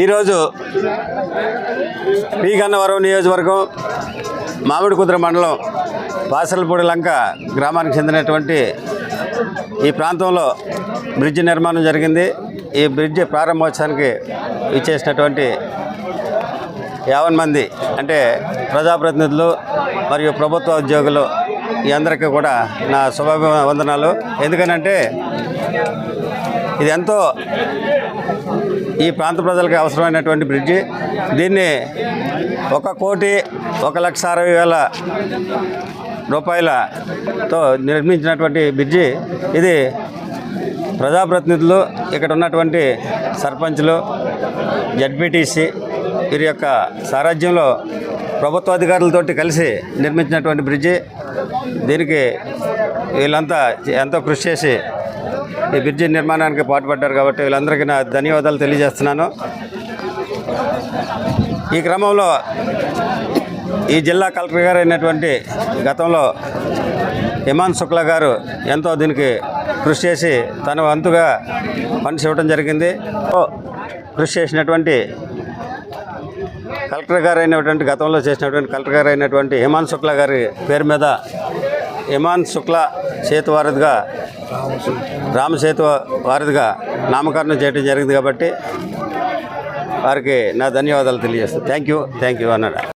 ఈరోజు పి గన్నవరం నియోజకవర్గం మామిడి కుదుర మండలం వాసలపూడి లంక గ్రామానికి చెందినటువంటి ఈ ప్రాంతంలో బ్రిడ్జ్ నిర్మాణం జరిగింది. ఈ బ్రిడ్జ్ ప్రారంభోత్సవానికి ఇచ్చేసినటువంటి యావన్ మంది అంటే ప్రజాప్రతినిధులు మరియు ప్రభుత్వ ఉద్యోగులు ఈ అందరికీ కూడా నా శుభాభివందనాలు. ఎందుకనంటే ఇది ఎంతో ఈ ప్రాంత ప్రజలకు అవసరమైనటువంటి బ్రిడ్జి. దీన్ని ఒక కోటి ఒక లక్ష అరవై వేల రూపాయలతో నిర్మించినటువంటి బ్రిడ్జి. ఇది ప్రజాప్రతినిధులు ఇక్కడ ఉన్నటువంటి సర్పంచ్లు జడ్పీటీసీ వీరి యొక్క సారథ్యంలో ప్రభుత్వ అధికారులతోటి కలిసి నిర్మించినటువంటి బ్రిడ్జి. దీనికి వీళ్ళంతా ఎంతో కృషి చేసి ఈ బ్రిడ్జి నిర్మాణానికి పాటుపడ్డారు కాబట్టి వీళ్ళందరికీ నా ధన్యవాదాలు తెలియజేస్తున్నాను. ఈ క్రమంలో ఈ జిల్లా కలెక్టర్ గారు అయినటువంటి గతంలో హిమాన్ శుక్లా గారు ఎంతో దీనికి కృషి చేసి తన వంతుగా ఫండ్స్ ఇవ్వడం జరిగింది. ఓ, కృషి చేసినటువంటి కలెక్టర్ గారు అయినటువంటి గతంలో చేసినటువంటి కలెక్టర్ గారు అయినటువంటి హిమాన్ శుక్లా గారి పేరు మీద ఇమాన్ శుక్లా సేతు వారధిగా రామసేతు వారధిగా నామకరణం చేయడం జరిగింది కాబట్టి వారికి నా ధన్యవాదాలు తెలియజేస్తాను థ్యాంక్ యూ థ్యాంక్ యూ అన్నాడు.